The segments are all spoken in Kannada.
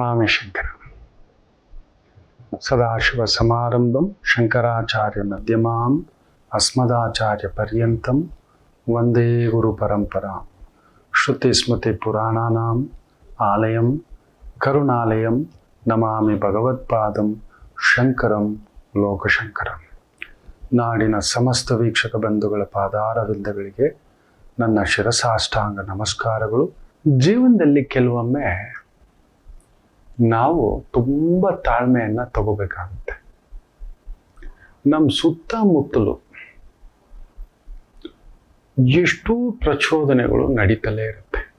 ನಮಾಮಿ ಶಂಕರ ಸದಾಶಿವಸಮಾರಂಭಂ ಶಂಕರಾಚಾರ್ಯ ಮಧ್ಯಮಾಂ ಅಸ್ಮದಾಚಾರ್ಯ ಪರ್ಯಂತಂ ವಂದೇ ಗುರು ಪರಂಪರಾ ಶ್ರುತಿ ಸ್ಮೃತಿ ಪುರಾಣಾನಾಂ ಆಲಯಂ ಕರುಣಾಲಯಂ ನಮಾಮಿ ಭಗವತ್ಪಾದಂ ಶಂಕರಂ ಲೋಕಶಂಕರಂ ನಾಡಿನ ಸಮಸ್ತ ವೀಕ್ಷಕ ಬಂಧುಗಳ ಪಾದಾರವಿಂದಗಳಿಗೆ ನನ್ನ ಶಿರಸಾಷ್ಟಾಂಗ ನಮಸ್ಕಾರಗಳು ಜೀವನದಲ್ಲಿ ಕೆಲವೊಮ್ಮೆ ನಾವು ತುಂಬ ತಾಳ್ಮೆಯನ್ನು ತಗೋಬೇಕಾಗುತ್ತೆ. ನಮ್ಮ ಸುತ್ತಮುತ್ತಲು ಎಷ್ಟೋ ಪ್ರಚೋದನೆಗಳು ನಡೀತಲೇ ಇರುತ್ತೆ.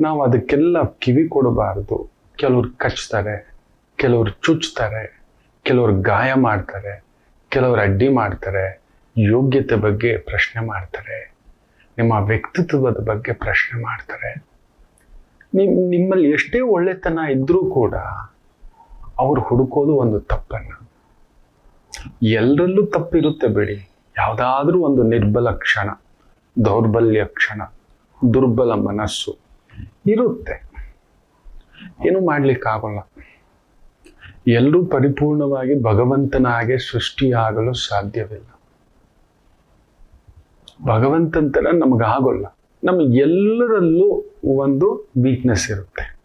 ನಾವು ಅದಕ್ಕೆಲ್ಲ ಕಿವಿ ಕೊಡಬಾರ್ದು. ಕೆಲವ್ರು ಕಚ್ತಾರೆ, ಕೆಲವ್ರು ಚುಚ್ತಾರೆ, ಕೆಲವ್ರು ಗಾಯ ಮಾಡ್ತಾರೆ, ಕೆಲವ್ರು ಅಡ್ಡಿ ಮಾಡ್ತಾರೆ, ಯೋಗ್ಯತೆ ಬಗ್ಗೆ ಪ್ರಶ್ನೆ ಮಾಡ್ತಾರೆ, ನಿಮ್ಮ ವ್ಯಕ್ತಿತ್ವದ ಬಗ್ಗೆ ಪ್ರಶ್ನೆ ಮಾಡ್ತಾರೆ. ನಿಮ್, ನಿಮ್ಮಲ್ಲಿ ಎಷ್ಟೇ ಒಳ್ಳೆತನ ಇದ್ರೂ ಕೂಡ ಅವ್ರು ಹುಡುಕೋದು ಒಂದು ತಪ್ಪನ್ನ. ಎಲ್ಲರಲ್ಲೂ ತಪ್ಪಿರುತ್ತೆ ಬಿಡಿ. ಯಾವುದಾದ್ರೂ ಒಂದು ನಿರ್ಬಲ ಕ್ಷಣ, ದೌರ್ಬಲ್ಯ ಕ್ಷಣ, ದುರ್ಬಲ ಮನಸ್ಸು ಇರುತ್ತೆ. ಏನು ಮಾಡ್ಲಿಕ್ಕಾಗಲ್ಲ. ಎಲ್ಲರೂ ಪರಿಪೂರ್ಣವಾಗಿ ಭಗವಂತನ ಹಾಗೆ ಸೃಷ್ಟಿಯಾಗಲು ಸಾಧ್ಯವಿಲ್ಲ. ಭಗವಂತನ ನಮಗಾಗೋಲ್ಲ. ನಮಗೆ ಎಲ್ಲರಲ್ಲೂ ಒಂದು ವೀಕ್ನೆಸ್ ಇರುತ್ತೆ.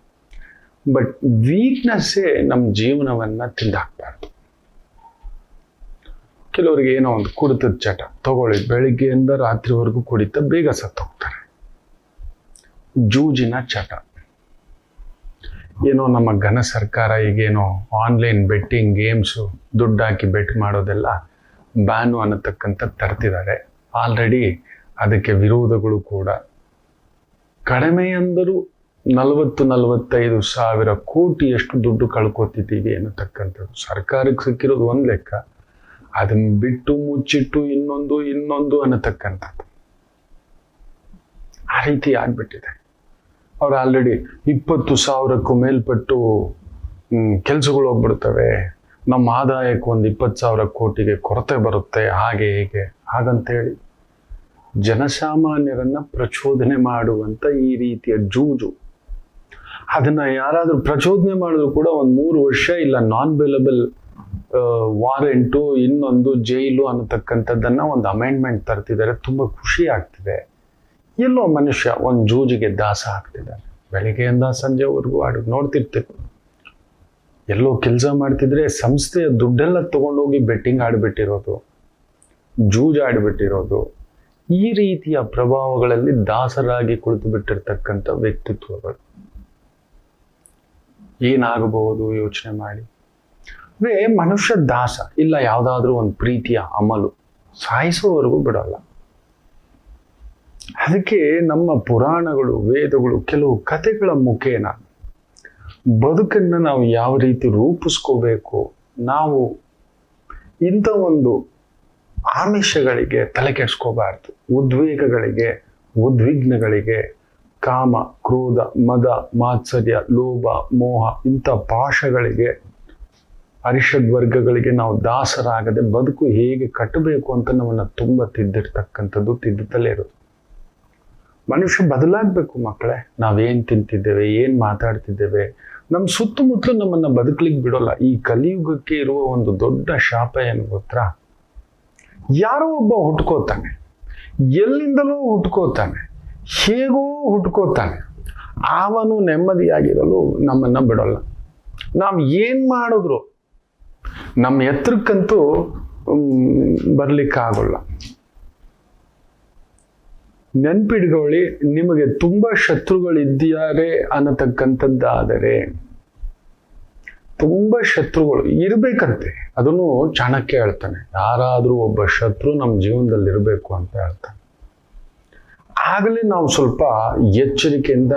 ಬಟ್ ವೀಕ್ನೆಸ್ಸೇ ನಮ್ಮ ಜೀವನವನ್ನು ತಿಂದಾಕ್ಬಾರ್ದು. ಕೆಲವರಿಗೆ ಏನೋ ಒಂದು ಕುಡಿತದ ಚಟ, ತಗೊಳ್ಳಿ. ಬೆಳಿಗ್ಗೆಯಿಂದ ರಾತ್ರಿವರೆಗೂ ಕುಡಿತ ಬೇಗ ಸತ್ತೋಗ್ತಾರೆ. ಜೂಜಿನ ಚಟ. ಏನೋ ನಮ್ಮ ಘನ ಸರ್ಕಾರ ಈಗೇನೋ ಆನ್ಲೈನ್ ಬೆಟ್ಟಿಂಗ್ ಗೇಮ್ಸು ದುಡ್ಡು ಹಾಕಿ ಬೆಟ್ ಮಾಡೋದೆಲ್ಲ ಬ್ಯಾನು ಅನ್ನತಕ್ಕಂಥ ತರ್ತಿದ್ದಾರೆ. ಆಲ್ರೆಡಿ ಅದಕ್ಕೆ ವಿರೋಧಗಳು ಕೂಡ ಕಡಿಮೆ ಅಂದರೂ ನಲವತ್ತು, ನಲವತ್ತೈದು ಸಾವಿರ ಕೋಟಿಯಷ್ಟು ದುಡ್ಡು ಕಳ್ಕೊತಿದ್ದೀವಿ ಅನ್ನತಕ್ಕಂಥದ್ದು ಸರ್ಕಾರಕ್ಕೆ ಸಿಕ್ಕಿರೋದು ಒಂದು ಲೆಕ್ಕ, ಅದನ್ನ ಬಿಟ್ಟು ಮುಚ್ಚಿಟ್ಟು ಇನ್ನೊಂದು ಇನ್ನೊಂದು ಅನ್ನತಕ್ಕಂಥದ್ದು. ಆ ರೀತಿ ಆಗ್ಬಿಟ್ಟಿದೆ. ಅವ್ರು ಆಲ್ರೆಡಿ ಇಪ್ಪತ್ತು ಸಾವಿರಕ್ಕೂ ಮೇಲ್ಪಟ್ಟು ಕೆಲಸಗಳು ಹೋಗ್ಬಿಡ್ತವೆ. ನಮ್ಮ ಆದಾಯಕ್ಕೆ ಒಂದು ಇಪ್ಪತ್ತು ಸಾವಿರ ಕೋಟಿಗೆ ಕೊರತೆ ಬರುತ್ತೆ. ಹಾಗೆ, ಹೀಗೆ, ಹಾಗಂತೇಳಿ. ಜನಸಾಮಾನ್ಯರನ್ನ ಪ್ರಚೋದನೆ ಮಾಡುವಂತ ಈ ರೀತಿಯ ಜೂಜು. ಅದನ್ನ ಯಾರಾದರೂ ಪ್ರಚೋದನೆ ಮಾಡಿದ್ರು ಕೂಡ ಒಂದು ಮೂರು ವರ್ಷ ಇಲ್ಲ ನಾನ್ ಬೇಲಬಲ್ ವಾರೆಂಟು ಇನ್ನೊಂದು ಜೈಲು ಅನ್ನತಕ್ಕಂಥದ್ದನ್ನ ಒಂದು ಅಮೆಂಡ್ಮೆಂಟ್ ತರ್ತಿದ್ದಾರೆ. ತುಂಬಾ ಖುಷಿ ಆಗ್ತಿದೆ. ಎಲ್ಲೋ ಮನುಷ್ಯ ಒಂದು ಜೂಜಿಗೆ ದಾಸ ಆಗ್ತಿದ್ದಾನೆ ಬೆಳಿಗ್ಗೆಯಿಂದ ಸಂಜೆವರೆಗೂ ಆಡು, ನೋಡ್ತಿರ್ತೀವಿ. ಎಲ್ಲೋ ಕೆಲಸ ಮಾಡ್ತಿದ್ರೆ ಸಂಸ್ಥೆಯ ದುಡ್ಡೆಲ್ಲ ತಗೊಂಡೋಗಿ ಬೆಟ್ಟಿಂಗ್ ಆಡಿಬಿಟ್ಟಿರೋದು, ಜೂಜ್ ಆಡ್ಬಿಟ್ಟಿರೋದು. ಈ ರೀತಿಯ ಪ್ರಭಾವಗಳಲ್ಲಿ ದಾಸರಾಗಿ ಕುಳಿತು ಬಿಟ್ಟಿರ್ತಕ್ಕಂಥ ವ್ಯಕ್ತಿತ್ವಗಳು ಏನಾಗಬಹುದು ಯೋಚನೆ ಮಾಡಿ? ಅಂದ್ರೆ ಮನುಷ್ಯ ದಾಸ, ಇಲ್ಲ ಯಾವುದಾದ್ರೂ ಒಂದು ಪ್ರೀತಿಯ ಅಮಲು ಸಾಯಿಸೋವರೆಗೂ ಬಿಡಲ್ಲ. ಅದಕ್ಕೆ ನಮ್ಮ ಪುರಾಣಗಳು, ವೇದಗಳು ಕೆಲವು ಕಥೆಗಳ ಮುಖೇನ ಬದುಕನ್ನು ನಾವು ಯಾವ ರೀತಿ ರೂಪಿಸ್ಕೋಬೇಕು, ನಾವು ಇಂಥ ಒಂದು ಆಮಿಷಗಳಿಗೆ ತಲೆ ಕೆಡಿಸ್ಕೋಬಾರ್ದು. ಉದ್ವೇಗಗಳಿಗೆ, ಉದ್ವಿಗ್ನಗಳಿಗೆ ಕಾಮ, ಕ್ರೋಧ, ಮದ, ಮಾತ್ಸರ್ಯ, ಲೋಭ, ಮೋಹ ಇಂಥ ಪಾಶಗಳಿಗೆ ಅರಿಷದ್ ವರ್ಗಗಳಿಗೆ ನಾವು ದಾಸರಾಗದೆ ಬದುಕು ಹೇಗೆ ಕಟ್ಟಬೇಕು ಅಂತ ನಮ್ಮನ್ನು ತುಂಬ ತಿದ್ದಿರ್ತಕ್ಕಂಥದ್ದು ತಿದ್ದುತ್ತಲೇ ಇರೋದು. ಮನುಷ್ಯ ಬದಲಾಗಬೇಕು ಮಕ್ಕಳೇ. ನಾವೇನ್ ತಿಂತಿದ್ದೇವೆ, ಏನು ಮಾತಾಡ್ತಿದ್ದೇವೆ. ನಮ್ಮ ಸುತ್ತಮುತ್ತಲು ನಮ್ಮನ್ನ ಬದುಕಲಿಕ್ಕೆ ಬಿಡೋಲ್ಲ. ಈ ಕಲಿಯುಗಕ್ಕೆ ಇರುವ ಒಂದು ದೊಡ್ಡ ಶಾಪ ಏನು ಗೊತ್ತಾ? ಯಾರೋ ಒಬ್ಬ ಹುಟ್ಕೋತಾನೆ. ಎಲ್ಲಿಂದಲೂ ಹುಟ್ಕೋತಾನೆ. ಹೇಗೋ ಹುಟ್ಕೋತಾನೆ. ಅವನು ನೆಮ್ಮದಿಯಾಗಿರಲು ನಮ್ಮನ್ನ ಬಿಡೋಲ್ಲ. ನಾವು ಏನ್ ಮಾಡಿದ್ರು ನಮ್ಮ ಎತ್ತರಕ್ಕಂತೂ ಬರ್ಲಿಕ್ಕಾಗಲ್ಲ. ನೆನ್ಪಿಡ್ಕೊಳ್ಳಿ, ನಿಮಗೆ ತುಂಬಾ ಶತ್ರುಗಳಿದ್ದಾರೆ ಅನ್ನತಕ್ಕಂಥದ್ದಾದರೆ. ತುಂಬಾ ಶತ್ರುಗಳು ಇರ್ಬೇಕಂತೆ. ಅದನ್ನು ಚಾಣಕ್ಯ ಹೇಳ್ತಾನೆ. ಯಾರಾದರೂ ಒಬ್ಬ ಶತ್ರು ನಮ್ಮ ಜೀವನದಲ್ಲಿ ಇರಬೇಕು ಅಂತ ಹೇಳ್ತಾನೆ. ಆಗಲೇ ನಾವು ಸ್ವಲ್ಪ ಎಚ್ಚರಿಕೆಯಿಂದ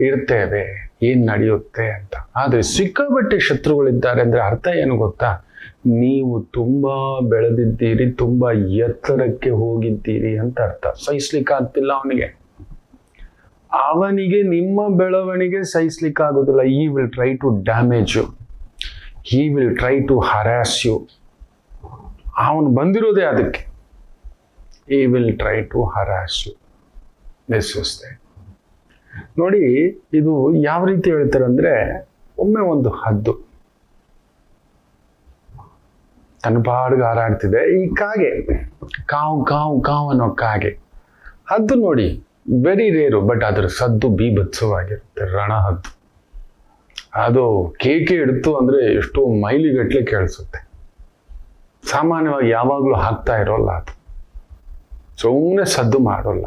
ಇರ್ತೇವೆ ಏನು ನಡೆಯುತ್ತೆ ಅಂತ. ಆದ್ರೆ ಸಿಕ್ಕಾಬಟ್ಟೆ ಶತ್ರುಗಳಿದ್ದಾರೆ ಅಂದ್ರೆ ಅರ್ಥ ಏನು ಗೊತ್ತಾ? ನೀವು ತುಂಬಾ ಬೆಳೆದಿದ್ದೀರಿ, ತುಂಬಾ ಎತ್ತರಕ್ಕೆ ಹೋಗಿದ್ದೀರಿ ಅಂತ ಅರ್ಥ. ಸಹಿಸ್ಲಿಕ್ಕಾಗ್ತಿಲ್ಲ ಅವನಿಗೆ. ಅವನಿಗೆ, ನಿಮ್ಮ ಬೆಳವಣಿಗೆ ಸಹಿಸ್ಲಿಕ್ಕಾಗೋದಿಲ್ಲ. He will try to damage he will try to harass you ಅವನು ಬಂದಿರೋದೇ ಅದಕ್ಕೆ. He will try to harass you ನಿಲ್ಲಿಸಿಸ್ತೆ ನೋಡಿ, ಇದು ಯಾವ ರೀತಿ ಹೇಳ್ತಾರೆ ಅಂದರೆ ಒಮ್ಮೆ ಒಂದು ಹದ್ದು. ತನ್ನ ಪಾಡಿಗೆ ಹಾರಾಡ್ತಿದೆ. ಈ ಕಾಗೆ, ಕಾವು ಕಾವು ಕಾವು ಅನ್ನೋ ಕಾಗೆ. ಹದ್ದು ನೋಡಿ ವೆರಿ ರೇರು ಬಟ್ ಅದರ ಸದ್ದು ಬೀಭತ್ಸವಾಗಿರುತ್ತೆ ರಣ ಹದ್ದು ಅದು ಕೇಕೆ ಇಡ್ತು ಅಂದ್ರೆ ಎಷ್ಟೋ ಮೈಲಿಗಟ್ಟಲೆ ಕೇಳಿಸುತ್ತೆ. ಸಾಮಾನ್ಯವಾಗಿ ಯಾವಾಗಲೂ ಹಾಕ್ತಾ ಇರೋಲ್ಲ ಅದು. ಸುಮ್ಮನೆ ಸದ್ದು ಮಾಡೋಲ್ಲ.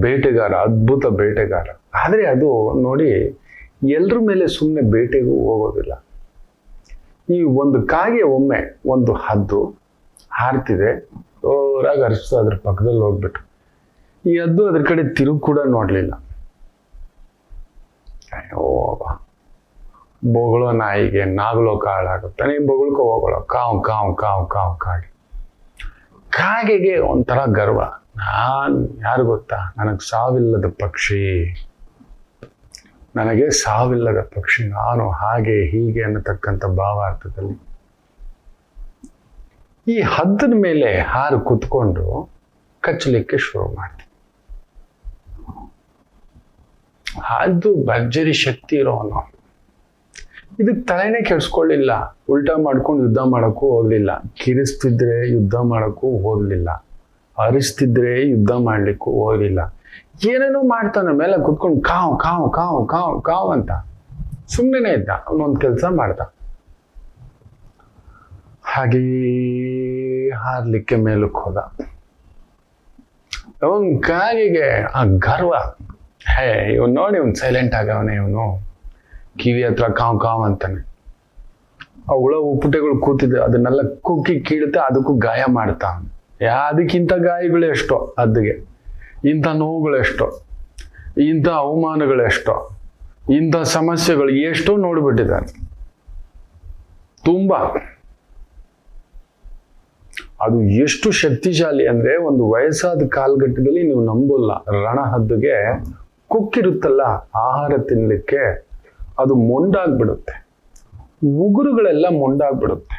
ಬೇಟೆಗಾರ, ಅದ್ಭುತ ಬೇಟೆಗಾರ. ಆದರೆ ಅದು ನೋಡಿ ಎಲ್ಲರ ಮೇಲೆ ಸುಮ್ಮನೆ ಬೇಟೆಗೂ ಹೋಗೋದಿಲ್ಲ. ಈ ಒಂದು ಕಾಗೆ ಒಮ್ಮೆ ಒಂದು ಹದ್ದು ಹಾರ್ತಿದೆ, ಜೋರಾಗಿ ಅರಿಸ್ತು ಅದ್ರ ಪಕ್ಕದಲ್ಲಿ ಹೋಗ್ಬಿಟ್ಟು ಈ ಹದ್ದು ಅದ್ರ ಕಡೆ ತಿರುಗಿ ಕೂಡ ನೋಡಲಿಲ್ಲ. ಅಯ್ಯೋ ಬೊಗಳೋ ನಾಯಿಗೆ ನಾಗಲೋ ಕಾಳಾಗುತ್ತೆ. ನೀನು ಬೊಗಳ್ಕೊ ಹೋಗಳು ಕಾವು ಕಾವು ಕಾವು ಕಾವು, ಕಾಗೆ. ಕಾಗೆಗೆ ಒಂಥರ ಗರ್ವ. ನಾನು ಯಾರು ಗೊತ್ತಾ? ನನಗೆ ಸಾವಿಲ್ಲದ ಪಕ್ಷಿ. ನನಗೆ ಸಾವಿಲ್ಲದ ಪಕ್ಷಿ. ನಾನು ಹಾಗೆ ಹೀಗೆ ಅನ್ನತಕ್ಕಂಥ ಭಾವಾರ್ಥದಲ್ಲಿ. ಈ ಹದ್ದದ ಮೇಲೆ ಹಾರು ಕುತ್ಕೊಂಡು ಕಚ್ಚಲಿಕ್ಕೆ ಶುರು ಮಾಡ್ತೀನಿ. ಅದು ಭರ್ಜರಿ ಶಕ್ತಿ ಇರೋನು ಇದಕ್ಕೆ ತಲೆನೇ ಕೆಡ್ಸ್ಕೊಳ್ಳಿಲ್ಲ. ಉಲ್ಟಾ ಮಾಡ್ಕೊಂಡು ಯುದ್ಧ ಮಾಡೋಕ್ಕೂ ಹೋಗಲಿಲ್ಲ. ಕಿರಿಸ್ತಿದ್ರೆ ಯುದ್ಧ ಮಾಡೋಕ್ಕೂ ಹೋಗಲಿಲ್ಲ. ಅರಿಸ್ತಿದ್ರೆ ಯುದ್ಧ ಮಾಡ್ಲಿಕ್ಕೂ ಹೋಗಲಿಲ್ಲ. ಏನೇನೋ ಮಾಡ್ತಾನೆ ಮೇಲೆ ಕುತ್ಕೊಂಡು ಕಾವು ಕಾವು ಕಾವು ಕಾವು ಕಾವು ಅಂತ. ಸುಮ್ಮನೆ ಇದ್ದ. ಅವನೊಂದು ಕೆಲಸ ಮಾಡ್ದ. ಹಾಗೇ ಹಾರ್ಲಿಕ್ಕೆ ಮೇಲಕ್ಕೆ ಹೋದ ಅವನ ಕಾಗಿಗೆ ಆ ಗರ್ವ. ಹೇ, ಇವನು ನೋಡಿ ಇವನು ಸೈಲೆಂಟ್ ಆಗವನೆ ಇವನು. ಕಿವಿ ಹತ್ರ ಕಾವ್ ಕಾವ್ ಅಂತಾನೆ. ಆ ಹುಳ ಉಪ್ಪುಟೆಗಳು ಕೂತಿದೆ, ಅದನ್ನೆಲ್ಲ ಕುಕ್ಕಿ ಕೀಳುತ್ತೆ ಅದಕ್ಕೂ ಗಾಯ ಮಾಡ್ತಾ ಅದಕ್ಕಿಂತ ಗಾಯಗಳು ಎಷ್ಟೋ ಅದ್ದಿಗೆ. ಇಂಥ ನೋವುಗಳು ಎಷ್ಟೋ. ಇಂಥ ಅವಮಾನಗಳು ಎಷ್ಟೋ. ಇಂಥ ಸಮಸ್ಯೆಗಳು ಎಷ್ಟೋ ನೋಡ್ಬಿಟ್ಟಿದ್ದಾನೆ. ತುಂಬ. ಅದು ಎಷ್ಟು ಶಕ್ತಿಶಾಲಿ ಅಂದ್ರೆ ಒಂದು ವಯಸ್ಸಾದ ಕಾಲಘಟ್ಟದಲ್ಲಿ ನೀವು ನಂಬೋಲ್ಲ. ರಣಹದ್ದುಗೆ ಕುಕ್ಕಿರುತ್ತಲ್ಲ, ಆಹಾರ ತಿನ್ನಲಿಕ್ಕೆ ಅದು ಮೊಂಡಾಗ್ಬಿಡುತ್ತೆ. ಉಗುರುಗಳೆಲ್ಲ ಮೊಂಡಾಗ್ಬಿಡುತ್ತೆ.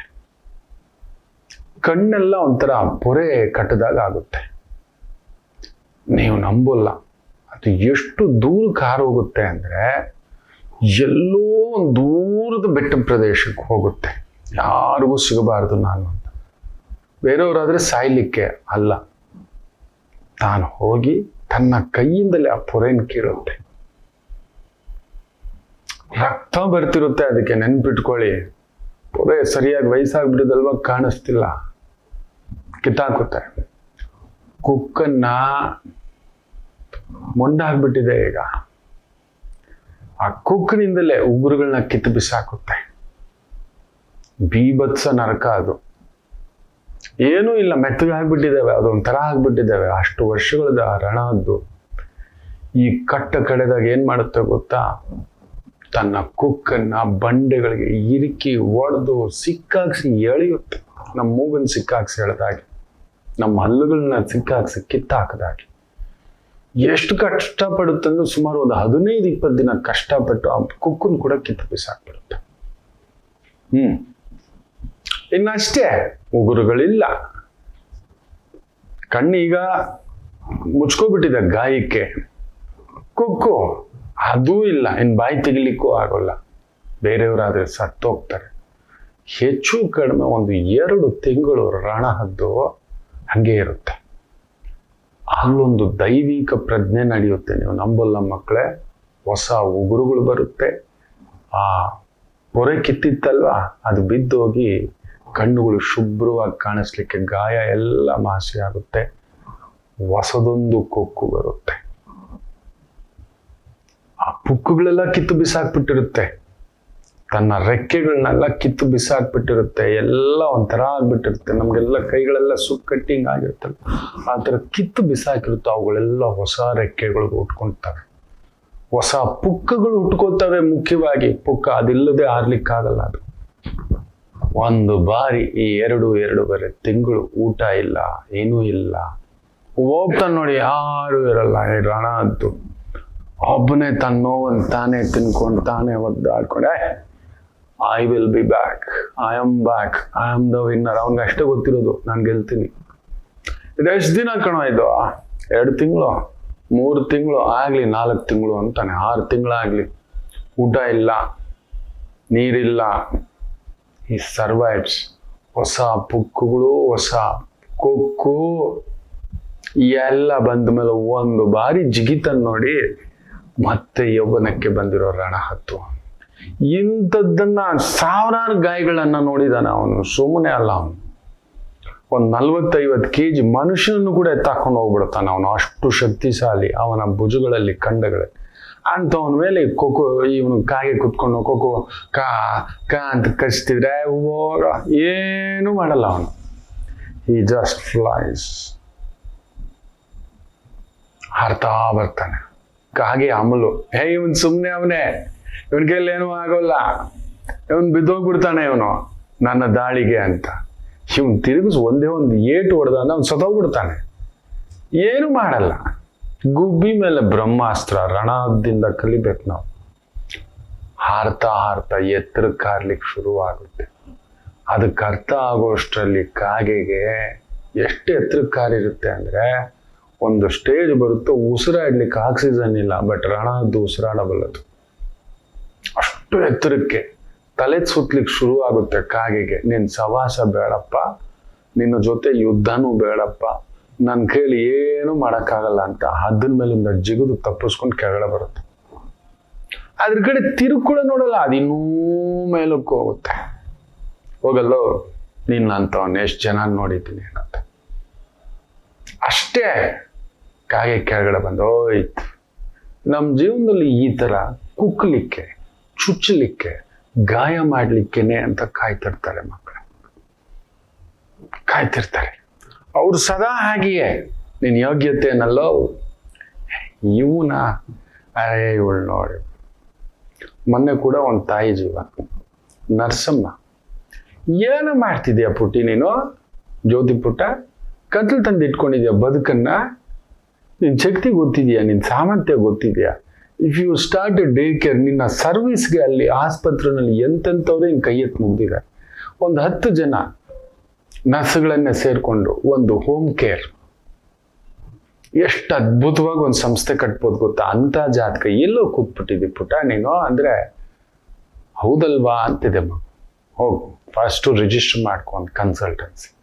ಕಣ್ಣೆಲ್ಲ ಒಂಥರ ಪೊರೆ ಕಟ್ಟದಾಗ ಆಗುತ್ತೆ. ನೀವು ನಂಬೋಲ್ಲ, ಅದು ಎಷ್ಟು ದೂರ ಕಾರ್ ಹೋಗುತ್ತೆ ಅಂದ್ರೆ ಎಲ್ಲೋ ಒಂದು ದೂರದ ಬೆಟ್ಟ ಪ್ರದೇಶಕ್ಕೆ ಹೋಗುತ್ತೆ. ಯಾರಿಗೂ ಸಿಗಬಾರದು ನಾನು ಅಂತ. ಬೇರೆಯವರಾದ್ರೆ ಸಾಯ್ಲಿಕ್ಕೆ ಅಲ್ಲ. ತಾನು ಹೋಗಿ ತನ್ನ ಕೈಯಿಂದಲೇ ಆ ಪೊರೆಯನ್ನು ಕೀರುತ್ತೆ. ರಕ್ತ ಬರ್ತಿರುತ್ತೆ ಅದಕ್ಕೆ ನೆನ್ಪಿಟ್ಕೊಳ್ಳಿ. ಪೊರೆ ಸರಿಯಾಗಿ ವಯಸ್ಸಾಗ್ಬಿಟ್ಟಿದಲ್ವ ಕಾಣಿಸ್ತಿಲ್ಲ. ಕಿತ್ತಾಕುತ್ತೆ ಕುಕ್ಕನ್ನ ಮೊಂಡಾಗ್ಬಿಟ್ಟಿದೆ ಈಗ. ಆ ಕುಕ್ಕನಿಂದಲೇ ಉಗುರುಗಳನ್ನ ಕಿತ್ತು ಬಿಸಾಕುತ್ತೆ. ಬೀಭತ್ಸ ನರಕ ಅದು. ಏನೂ ಇಲ್ಲ, ಮೆತ್ತಗೆ ಮೆತ್ತಗಾಗ್ಬಿಟ್ಟಿದ್ದಾವೆ ಅದೊಂಥರ ಆಗ್ಬಿಟ್ಟಿದ್ದಾವೆ. ಅಷ್ಟು ವರ್ಷಗಳದ ರಣದ್ದು ಈ ಕಟ್ಟ ಕಡೆದಾಗ ಏನು ಮಾಡುತ್ತೆ ಗೊತ್ತಾ? ತನ್ನ ಕುಕ್ಕನ್ನ ಬಂಡೆಗಳಿಗೆ ಇರಿಕಿ ಒಡೆದು ಸಿಕ್ಕಾಕ್ಸಿ ಎಳೆಯುತ್ತೆ. ನಮ್ಮ ಮೂಗನ್ ಸಿಕ್ಕಾಕ್ಸಿ ಎಳೆದಾಗೆ. ನಮ್ಮ ಹಲ್ಲುಗಳನ್ನ ಸಿಕ್ಕಾಕ್ಸಿ ಕಿತ್ತಾಕದಾಗೆ. ಎಷ್ಟು ಕಷ್ಟಪಡುತ್ತಂದ್ರೆ ಸುಮಾರು ಒಂದು ಹದಿನೈದು, ಇಪ್ಪತ್ತು ದಿನ ಕಷ್ಟಪಟ್ಟು ಆ ಕುಕ್ಕನ್ ಕೂಡ ಕಿತ್ತು ಬಿಸಾಕ್ಬಿಡುತ್ತೆ ಹ್ಮ್. ಇನ್ನಷ್ಟೇ ಉಗುರುಗಳಿಲ್ಲ. ಕಣ್ಣೀಗ ಮುಚ್ಕೋಬಿಟ್ಟಿದೆ ಗಾಯಕ್ಕೆ. ಕುಕ್ಕು, ಅದೂ ಇಲ್ಲ ಇನ್ನು ಬಾಯಿ ತೆಗಿಲಿಕ್ಕೂ ಆಗೋಲ್ಲ. ಬೇರೆಯವರಾದ್ರೆ ಸತ್ತೋಗ್ತಾರೆ. ಹೆಚ್ಚು ಕಡಿಮೆ ಒಂದು ಎರಡು ತಿಂಗಳು ರಣಹದ್ದು ಹಂಗೆ ಇರುತ್ತೆ. ಅಲ್ಲೊಂದು ದೈವಿಕ ಪ್ರಜ್ಞೆ ನಡೆಯುತ್ತೆ. ನೀವು ನಂಬಲ್ಲ ಮಕ್ಕಳೇ, ಹೊಸ ಉಗುರುಗಳು ಬರುತ್ತೆ. ಆ ಪೊರೆ ಕಿತ್ತಿತ್ತಲ್ವ? ಅದು ಬಿದ್ದೋಗಿ ಕಣ್ಣುಗಳು ಶುಭ್ರವಾಗಿ ಕಾಣಿಸ್ಲಿಕ್ಕೆ ಗಾಯ ಎಲ್ಲ ಮಾಸಿ ಆಗುತ್ತೆ. ಹೊಸದೊಂದು ಕೊಕ್ಕು ಬರುತ್ತೆ. ಆ ಪುಕ್ಕುಗಳೆಲ್ಲ ಕಿತ್ತು ಬಿಸಾಕ್ಬಿಟ್ಟಿರುತ್ತೆ. ತನ್ನ ರೆಕ್ಕೆಗಳನ್ನೆಲ್ಲ ಕಿತ್ತು ಬಿಸಾಕ್ಬಿಟ್ಟಿರುತ್ತೆ. ಎಲ್ಲ ಒಂಥರ ಆಗ್ಬಿಟ್ಟಿರುತ್ತೆ. ನಮಗೆಲ್ಲ ಕೈಗಳೆಲ್ಲ ಸುಕ್ಕಟ್ಟಿಂಗ್ ಆಗಿರುತ್ತಲ್ಲ ಆ ಥರ ಕಿತ್ತು ಬಿಸಾಕಿರುತ್ತೆ ಅವುಗಳೆಲ್ಲ ಹೊಸ ರೆಕ್ಕೆಗಳಿಗೆ ಉಟ್ಕೊಳ್ತವೆ. ಹೊಸ ಪುಕ್ಕಗಳು ಉಟ್ಕೋತವೆ ಮುಖ್ಯವಾಗಿ. ಪುಕ್ಕ, ಅದಿಲ್ಲದೆ ಆರ್ಲಿಕ್ಕಾಗಲ್ಲ ಅದು. ಒಂದು ಬಾರಿ ಈ ಎರಡು ಎರಡೂವರೆ ತಿಂಗಳು ಊಟ ಇಲ್ಲ, ಏನೂ ಇಲ್ಲ. ಹೋಗ್ತಾನೆ ನೋಡಿ ಯಾರು ಇರಲ್ಲ ಈ ರಣ ಒಬ್ಬನೇ ತನ್ನ ನೋವನ್ನು ತಾನೇ ತಿನ್ಕೊಂಡು ತಾನೇ ಒದ್ದಾಡ್ಕೊಂಡೆ I will be back I am back I am the winner ಅವನಿಗೆ ಅಷ್ಟೇ ಗೊತ್ತಿರೋದು, ನಾನು ಗೆಲ್ತೀನಿ. ಇದು ಎಷ್ಟು ದಿನ ಕಣೋ ಇದು? ಎರಡು ತಿಂಗಳು? ಮೂರು ತಿಂಗಳು? ಆಗಲಿ, ನಾಲ್ಕು ತಿಂಗಳು ಅಂತಾನೆ. ಆರು ತಿಂಗಳಾಗಲಿ. ಊಟ ಇಲ್ಲ, ನೀರಿಲ್ಲ. ಈ ಸರ್ವೈವ್ಸ್ ಹೊಸ ಪುಕ್ಕುಗಳು, ಹೊಸ ಕೊಕ್ಕು. ಎಲ್ಲ ಬಂದ ಮೇಲೆ ಒಂದು ಬಾರಿ ಜಿಗಿತನ್ ನೋಡಿ ಮತ್ತೆ ಯೌವನಕ್ಕೆ ಬಂದಿರೋ ರಣ ಹತ್ತು ಇಂಥದ್ದನ್ನ ಸಾವಿರಾರು ಗಾಯಗಳನ್ನ ನೋಡಿದಾನೆ ಅವನು. ಸುಮ್ಮನೆ ಅಲ್ಲ ಅವನು. ಒಂದು ನಲ್ವತ್ತೈವತ್ತು ಕೆ ಜಿ ಮನುಷ್ಯನನ್ನು ಕೂಡ ಎತ್ತಾಕೊಂಡು ಹೋಗ್ಬಿಡ್ತಾನೆ ಅವನು. ಅಷ್ಟು ಶಕ್ತಿಶಾಲಿ ಅವನ ಭುಜಗಳಲ್ಲಿ ಕಂಡಗಳಲ್ಲಿ ಅಂಥವನ ಮೇಲೆ ಕೊಕ್ಕೋ ಇವನು ಕಾಗೆ ಕುತ್ಕೊಂಡು ಖೋಖೋ ಕಾ ಕಾ ಅಂತ ಕಚ್ತಿದ್ರೆ ಹೋಗ ಏನು ಮಾಡಲ್ಲ ಅವನು. ಈ ಜಸ್ಟ್ ಫ್ಲೈಸ್ ಹರ್ತಾ ಬರ್ತಾನೆ. ಕಾಗೆ ಅಮಲು. ಹೇ, ಇವನ್ ಸುಮ್ಮನೆ ಅವನೇ. ಇವನ್ ಏನೂ ಆಗೋಲ್ಲ. ಇವನ್ ಬಿದ್ದೋಗ್ಬಿಡ್ತಾನೆ ಇವನು. ನನ್ನ ದಾಳಿಗೆ ಅಂತ. ಇವನ್ ತಿರುಗಿಸ್ ಒಂದೇ ಒಂದು ಏಟು ಹೊಡೆದ ಅವ್ನು ಸತ್ತೋಗ್ಬಿಡ್ತಾನೆ. ಏನು ಮಾಡಲ್ಲ. ಗುಬ್ಬಿ ಮೇಲೆ ಬ್ರಹ್ಮಾಸ್ತ್ರ, ರಣದಿಂದ ಕಲಿಬೇಕು ನಾವು. ಹಾರ್ತಾ ಹಾರ್ತಾ ಎತ್ತರಕ್ಕೆ ಹಾರ್ಲಿಕ್ಕೆ ಶುರುವಾಗುತ್ತೆ. ಅದಕ್ಕೆ ಅರ್ಥ ಆಗೋಷ್ಟರಲ್ಲಿ ಕಾಗೆಗೆ ಎಷ್ಟು ಎತ್ತರಕ್ಕೆ ಹಾರಿರುತ್ತೆ ಅಂದ್ರೆ, ಒಂದು ಸ್ಟೇಜ್ ಬರುತ್ತೆ, ಉಸಿರಾಡ್ಲಿಕ್ಕೆ ಆಕ್ಸಿಜನ್ ಇಲ್ಲ, ಬಟ್ ರಣದ್ದು ಉಸಿರಾಡಬಲ್ಲದು. ಅಷ್ಟು ಎತ್ತರಕ್ಕೆ ತಲೆ ಸುತ್ತಲಿಕ್ಕೆ ಶುರು ಆಗುತ್ತೆ ಕಾಗೆಗೆ. ನಿನ್ನ ಸವಾಸ ಬೇಡಪ್ಪ, ನಿನ್ನ ಜೊತೆ ಯುದ್ಧನೂ ಬೇಡಪ್ಪ. ನನ್ನ ಕೈಲಿ ಏನು ಮಾಡೋಕ್ಕಾಗಲ್ಲ ಅಂತ ಅದನ್ ಮೇಲಿಂದ ಜಿಗಿದು ತಪ್ಪಿಸ್ಕೊಂಡು ಕೆಳಗಡೆ ಬರುತ್ತೆ. ಅದ್ರ ಕಡೆ ತಿರುಕುಳ ನೋಡಲ್ಲ ಅದಿನ್ನೂ ಮೇಲಕ್ಕೆ ಹೋಗುತ್ತೆ. ಹೋಗಲ್ಲೋ ನಿನ್ನ ಅಂತವನ್ನ ಎಷ್ಟು ಜನ ನೋಡಿದ್ದೀನಿ ಅಂತ ಅಷ್ಟೇ ಕಾಗೆ ಕೆಳಗಡೆ ಬಂದು ಹೋಯ್ತು ನಮ್ಮ ಜೀವನದಲ್ಲಿ ಈ ಥರ ಕುಕ್ಕಲಿಕ್ಕೆ ಚುಚ್ಚಲಿಕ್ಕೆ ಗಾಯ ಮಾಡ್ಲಿಕ್ಕೆನೆ ಅಂತ ಕಾಯ್ತಿರ್ತಾರೆ ಮಕ್ಕಳು ಕಾಯ್ತಿರ್ತಾರೆ. ಅವ್ರು ಸದಾ ಹಾಗೆಯೇ. ನಿನ್ನ ಯೋಗ್ಯತೆನಲ್ಲೋ ಇವನ ಅರೇ ಇವಳು ನೋಡಿ. ಮೊನ್ನೆ ಕೂಡ ಒಂದು ತಾಯಿ ಜೀವ. ನರ್ಸಮ್ಮ ಏನು ಮಾಡ್ತಿದ್ಯಾ ಪುಟ್ಟಿ ನೀನು? ಜ್ಯೋತಿ ಪುಟ್ಟ, ಕತ್ಲು ತಂದು ಇಟ್ಕೊಂಡಿದ್ಯಾ ಬದುಕನ್ನ? ನಿನ್ನ ಶಕ್ತಿ ಗೊತ್ತಿದೆಯಾ? ನಿನ್ನ ಸಾಮರ್ಥ್ಯ ಗೊತ್ತಿದೆಯಾ? If you start day care ನಿನ್ನ ಸರ್ವಿಸ್ಗೆ ಅಲ್ಲಿ ಆಸ್ಪತ್ರೆಯಲ್ಲಿ ಎಂತೆಂಥವ್ರೆ ನಿನ್ನ ಕೈ ಎತ್ತು ಮುಗ್ದಿದ್ದಾರೆ ಒಂದು ಹತ್ತು ಜನ ನರ್ಸ್ಗಳನ್ನೇ ಸೇರಿಕೊಂಡು ಒಂದು ಹೋಮ್ ಕೇರ್ ಎಷ್ಟು ಅದ್ಭುತವಾಗಿ ಒಂದು ಸಂಸ್ಥೆ ಕಟ್ಬೋದು ಗೊತ್ತಾ? ಅಂತ ಜಾತಕ. ಎಲ್ಲೋ ಕೂತ್ಬಿಟ್ಟಿದ್ದಿ ಪುಟ ನೀನು ಅಂದರೆ ಹೌದಲ್ವಾ ಅಂತಿದೆ ಮಗು. ಹೋಗು ಫಸ್ಟು ರಿಜಿಸ್ಟರ್ ಮಾಡ್ಕೊಂಡು ಕನ್ಸಲ್ಟೆನ್ಸಿ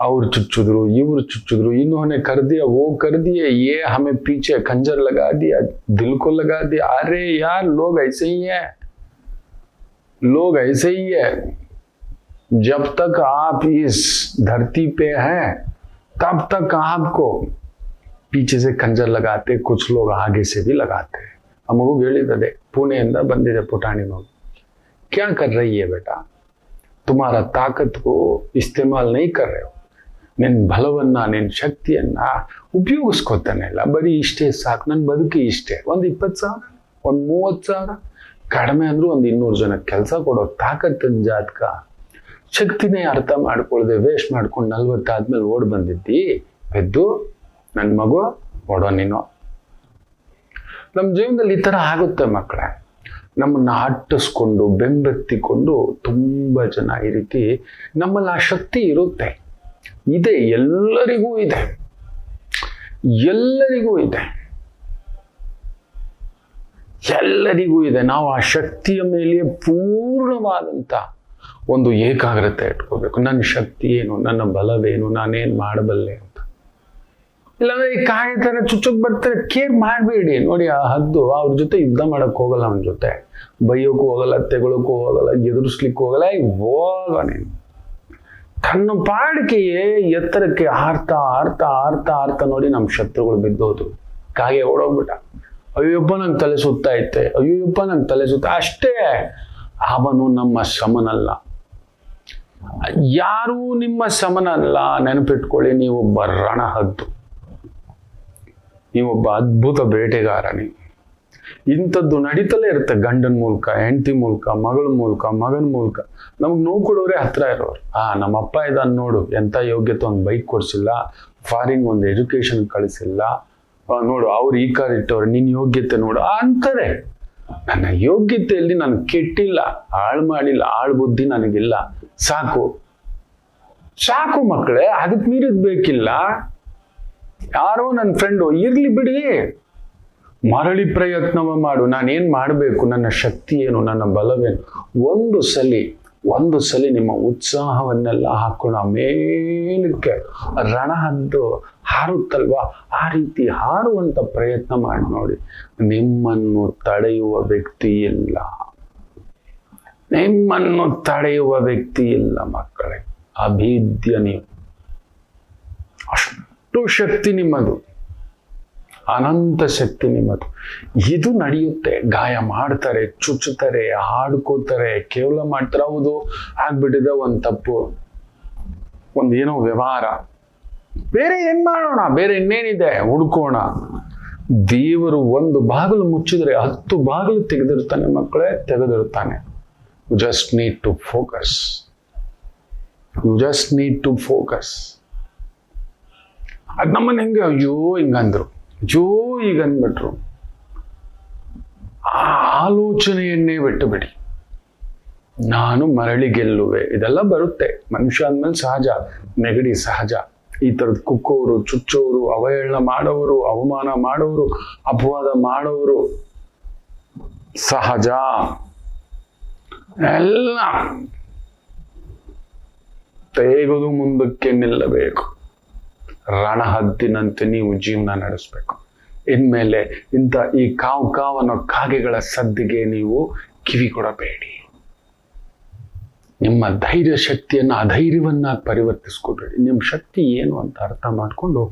ಅವ್ರು ಚುಚ್ಚಿದ್ರು, ಇವ್ರು ಚುಚ್ಚಿದ್ರು ಇನ್ನೊನೆ ಕರ್ದಿಯ? ಓ ಕರ್ದಿಯ, ಏ ಹಮೆ ಪೀಚೆ ಖಂಜರ್ ಲಗಾ ದಿಯ ದಿಲ್ಕು ಲಗಾ ದಿಯ ಅರೆ ಯಾರ್ ಲೋಗ್ ಐಸೆ ಲೋಗ ಲೋಗ್ ಐಸೆ जब तक आप इस धरती पे हैं तब तक आपको पीछे से खंजर लगाते कुछ लोग आगे से भी लगाते हैं ಆ ಮಗು ಹೇಳಿತ್ತದೆ ಪುಣೆಯಿಂದ ಬಂದಿದೆ ಪುಟಾಣಿ ಮಗು क्या कर रही है बेटा तुम्हारा ताकत को इस्तेमाल नहीं कर रहे हो ನಿನ್ನ ಬಲವನ್ನ ನಿನ್ನ ಶಕ್ತಿಯನ್ನ ಉಪಯೋಗಿಸ್ಕೊತಾನೆ ಇಲ್ಲ ಬರೀ ಇಷ್ಟೇ ಸಾಕು ನನ್ನ ಬದುಕಿ ಇಷ್ಟೇ ಒಂದು ಇಪ್ಪತ್ತು ಸಾವಿರ ಒಂದು ಮೂವತ್ತು ಸಾವಿರ ಕಡಿಮೆ ಅಂದ್ರೂ ಒಂದು ಇನ್ನೂರು ಜನಕ್ಕೆ ಕೆಲಸ ಕೊಡೋ ತಾಕತ್ತಿನ ಜಾತಕ ಶಕ್ತಿನೇ ಅರ್ಥ ಮಾಡ್ಕೊಳ್ದೆ ವೇಸ್ಟ್ ಮಾಡ್ಕೊಂಡು ನಲ್ವತ್ತಾದ್ಮೇಲೆ ಓಡ್ ಬಂದಿದ್ದಿ, ಬೆದ್ದು ನನ್ನ ಮಗು ಓಡೋ ನೀನು. ನಮ್ಮ ಜೀವನದಲ್ಲಿ ಈ ಥರ ಆಗುತ್ತೆ ಮಕ್ಕಳೇ ನಮ್ಮನ್ನ ಅಟ್ಟಿಸ್ಕೊಂಡು ಬೆಂಬೆತ್ತಿಕೊಂಡು ತುಂಬ ಜನ ಈ ರೀತಿ ನಮ್ಮಲ್ಲಿ ಆ ಶಕ್ತಿ ಇರುತ್ತೆ. ಇದೆ, ಎಲ್ಲರಿಗೂ ಇದೆ. ಎಲ್ಲರಿಗೂ ಇದೆ. ಎಲ್ಲರಿಗೂ ಇದೆ. ನಾವು ಆ ಶಕ್ತಿಯ ಮೇಲೆ ಪೂರ್ಣವಾದಂಥ ಒಂದು ಏಕಾಗ್ರತೆ ಇಟ್ಕೋಬೇಕು. ನನ್ನ ಶಕ್ತಿ ಏನು? ನನ್ನ ಬಲವೇನು? ನಾನೇನು ಮಾಡಬಲ್ಲೆ ಅಂತ. ಇಲ್ಲಾಂದ್ರೆ ಈ ಕಾಯಿ ಥರ ಚುಚ್ಚಕ್ ಬರ್ತಾರೆ. ಕೇರ್ ಮಾಡಬೇಡಿ. ನೋಡಿ, ಆ ಹದ್ದು ಅವ್ರ ಜೊತೆ ಯುದ್ಧ ಮಾಡಕ್ ಹೋಗಲ್ಲ ಅವನ ಜೊತೆ. ಬೈಯೋಕ್ಕೂ ಹೋಗಲ್ಲ ತೆಗೊಳಕ್ಕೂ ಹೋಗಲ್ಲ, ಎದುರಿಸ್ಲಿಕ್ಕೂ ಹೋಗಲ್ಲ. ಹೋಗ ನೀನು. ತನ್ನ ಪಾಡಿಕೆಯೇ ಎತ್ತರಕ್ಕೆ ಹಾರ್ತಾ ಹಾರ್ತಾ ಹಾರ್ತಾ ಹಾರ್ತಾ ನೋಡಿ ನಮ್ಮ ಶತ್ರುಗಳು ಬಿದ್ದೋದು ಕಾಗೆ ಓಡೋಗ್ಬಿಟ್ಟ. ಅಯ್ಯಪ್ಪ ನಂಗೆ ತಲೆ ಸುತ್ತಾ ಐತೆ ಅಯ್ಯಪ್ಪ ನಂಗೆ ತಲೆ ಸುತ್ತ ಅಷ್ಟೇ. ಅವನು ನಮ್ಮ ಶಮನಲ್ಲ ಯಾರೂ ನಿಮ್ಮ ಸಮನಲ್ಲ ನೆನಪಿಟ್ಕೊಳ್ಳಿ ನೀವೊಬ್ಬ ರಣಹದ್ದು ನೀವೊಬ್ಬ ಅದ್ಭುತ ಬೇಟೆಗಾರ ನೀವು. ಇಂಥದ್ದು ನಡೀತಲೇ ಇರುತ್ತೆ, ಗಂಡನ ಮೂಲಕ, ಹೆಂಡತಿ ಮೂಲಕ, ಮಗಳ ಮೂಲಕ, ಮಗನ ಮೂಲಕ. ನಮ್ಗೆ ನೋವು ಕೊಡೋರೆ ಹತ್ರ ಇರೋರು. ಆ ನಮ್ಮ ಅಪ್ಪ ಇದಾನ್ ನೋಡು ಎಂಥ ಯೋಗ್ಯತೆ ಒಂದು ಬೈಕ್ ಕೊಡಿಸಿಲ್ಲ ಫಾರಿನ್ ಒಂದು ಎಜುಕೇಶನ್ ಕಳಿಸಿಲ್ಲ. ನೋಡು, ಅವ್ರು ಈ ಕಾರ್ ಇಟ್ಟವ್ರು ನಿನ್ನ ಯೋಗ್ಯತೆ ನೋಡು, ಅಂತಾರೆ. ನನ್ನ ಯೋಗ್ಯತೆಯಲ್ಲಿ ನಾನು ಕೆಟ್ಟಿಲ್ಲ, ಹಾಳು ಮಾಡಿಲ್ಲ ಆಳ್ ಬುದ್ಧಿ ನನಗಿಲ್ಲ. ಸಾಕು. ಸಾಕು ಮಕ್ಕಳೇ, ಅದಕ್ಕೆ ಮೀರಿದ್ ಬೇಕಿಲ್ಲ ಯಾರೋ ನನ್ನ ಫ್ರೆಂಡು ಇರ್ಲಿ ಬಿಡಿ. ಮರಳಿ ಪ್ರಯತ್ನವ ಮಾಡು. ನಾನೇನ್ ಮಾಡಬೇಕು? ನನ್ನ ಶಕ್ತಿ ಏನು? ನನ್ನ ಬಲವೇನು? ಒಂದು ಸಲಿ ಒಂದು ಸಲಿ ನಿಮ್ಮ ಉತ್ಸಾಹವನ್ನೆಲ್ಲ ಹಾಕೊಂಡು ಆ ಮೇಲಕ್ಕೆ ರಣ ಹದ್ದು ಹಾರುತ್ತಲ್ವಾ? ಆ ರೀತಿ ಹಾರುವಂತ ಪ್ರಯತ್ನ ಮಾಡಿ ನೋಡಿ. ನಿಮ್ಮನ್ನು ತಡೆಯುವ ವ್ಯಕ್ತಿ ಇಲ್ಲ. ನಿಮ್ಮನ್ನು ತಡೆಯುವ ವ್ಯಕ್ತಿ ಇಲ್ಲ ಮಕ್ಕಳೇ. ಅಭೇದ್ಯ ನೀವು. ಅಷ್ಟು ಶಕ್ತಿ ನಿಮ್ಮದು. ಅನಂತ ಶಕ್ತಿ ನಿಮ್ಮದು. ಇದು ನಡೆಯುತ್ತೆ. ಗಾಯ ಮಾಡ್ತಾರೆ, ಚುಚ್ಚುತ್ತಾರೆ ಹಾಡ್ಕೋತಾರೆ ಕೇವಲ ಮಾಡ್ತಾರೆ ಹೌದು ಆಗ್ಬಿಟ್ಟಿದೆ ಒಂದು ತಪ್ಪು. ಒಂದು ಏನೋ ವ್ಯವಹಾರ. ಬೇರೆ ಏನ್ ಮಾಡೋಣ? ಬೇರೆ ಇನ್ನೇನಿದೆ? ಹುಡ್ಕೋಣ. ದೇವರು ಒಂದು ಬಾಗಿಲು ಮುಚ್ಚಿದ್ರೆ ಹತ್ತು ಬಾಗಿಲು ತೆಗೆದಿರ್ತಾನೆ ಮಕ್ಕಳೇ ತೆಗೆದಿರ್ತಾನೆ you just need to focus you just need to focus ಅದ್ ನಮ್ಮನ್ನ ಹೆಂಗೆ? ಅಯ್ಯೋ ಹಿಂಗಂದ್ರು ಅಯ್ಯೋ, ಈಗ ಅಂದ್ಬಿಟ್ರು. ಆ ಆಲೋಚನೆಯನ್ನೇ ಬಿಟ್ಟು ಬಿಡಿ ನಾನು ಮರಳಿ ಗೆಲ್ಲುವೆ. ಇದೆಲ್ಲ ಬರುತ್ತೆ. ಮನುಷ್ಯ ಅಂದ್ಮೇಲೆ ಸಹಜ. ನೆಗಡಿ ಸಹಜ. ಈ ಥರದ ಕುಕ್ಕೋರು ಚುಚ್ಚೋರು, ಅವಹೇಳನ ಮಾಡೋರು ಅವಮಾನ ಮಾಡೋರು ಅಪವಾದ ಮಾಡೋರು ಸಹಜ. ಎಲ್ಲ ತೇಗದು ಮುಂದಕ್ಕೆ ನಿಲ್ಲಬೇಕು. ರಣಹದ್ದಿನಂತೆ ನೀವು ಜೀವನ ನಡೆಸಬೇಕು. ಇನ್ಮೇಲೆ ಇಂಥ ಈ ಕಾವು ಕಾವು ಅನ್ನೋ ಕಾಗೆಗಳ ಸದ್ದಿಗೆ ನೀವು ಕಿವಿ ಕೊಡಬೇಡಿ ನಿಮ್ಮ ಧೈರ್ಯ ಶಕ್ತಿಯನ್ನು ಅಧೈರ್ಯವನ್ನಾಗಿ ಪರಿವರ್ತಿಸ್ಕೊಬೇಡಿ. ನಿಮ್ಮ ಶಕ್ತಿ ಏನು ಅಂತ ಅರ್ಥ ಮಾಡಿಕೊಂಡು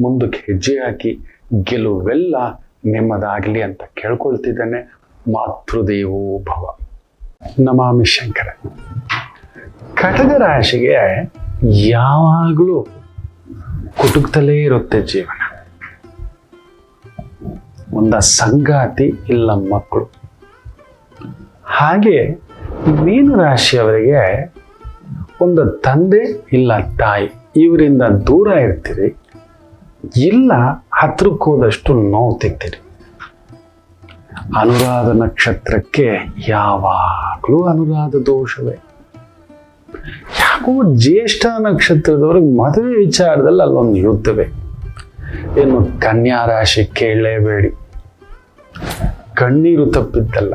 ಮುಂದಕ್ಕೆ ಹೆಜ್ಜೆ ಹಾಕಿ ಗೆಲುವೆಲ್ಲ ನಿಮ್ಮದಾಗಲಿ ಅಂತ ಕೇಳ್ಕೊಳ್ತಿದ್ದೇನೆ. ಮಾತೃದೇವೋ ಭವ. ನಮಾಮಿ ಶಂಕರ. ಕಟಕ ರಾಶಿಗೆ ಯಾವಾಗಲೂ ಕುಟುಕ್ತಲೇ ಇರುತ್ತೆ ಜೀವನ. ಒಂದ ಸಂಗಾತಿ ಇಲ್ಲ ಮಕ್ಕಳು. ಹಾಗೆ ಮೀನು ರಾಶಿಯವರಿಗೆ ಒಂದು ತಂದೆ ಇಲ್ಲ ತಾಯಿ, ಇವರಿಂದ ದೂರ ಇರ್ತೀರಿ, ಇಲ್ಲ ಹತ್ರಕ್ಕೆ ಹೋದಷ್ಟು ನೋವು ತೆಗ್ತೀರಿ ಅನುರಾಧ ನಕ್ಷತ್ರಕ್ಕೆ ಯಾವಾಗಲೂ ಅನುರಾಧ ದೋಷವೇ. ಯಾಕೋ ಜ್ಯೇಷ್ಠ ನಕ್ಷತ್ರದವ್ರಿಗೆ ಮದುವೆ ವಿಚಾರದಲ್ಲಿ ಅಲ್ಲೊಂದು ಯುದ್ಧವೇ. ಇನ್ನು ಕನ್ಯಾ ರಾಶಿ ಕೇಳಲೇಬೇಡಿ. ಕಣ್ಣೀರು ತಪ್ಪಿದ್ದಲ್ಲ.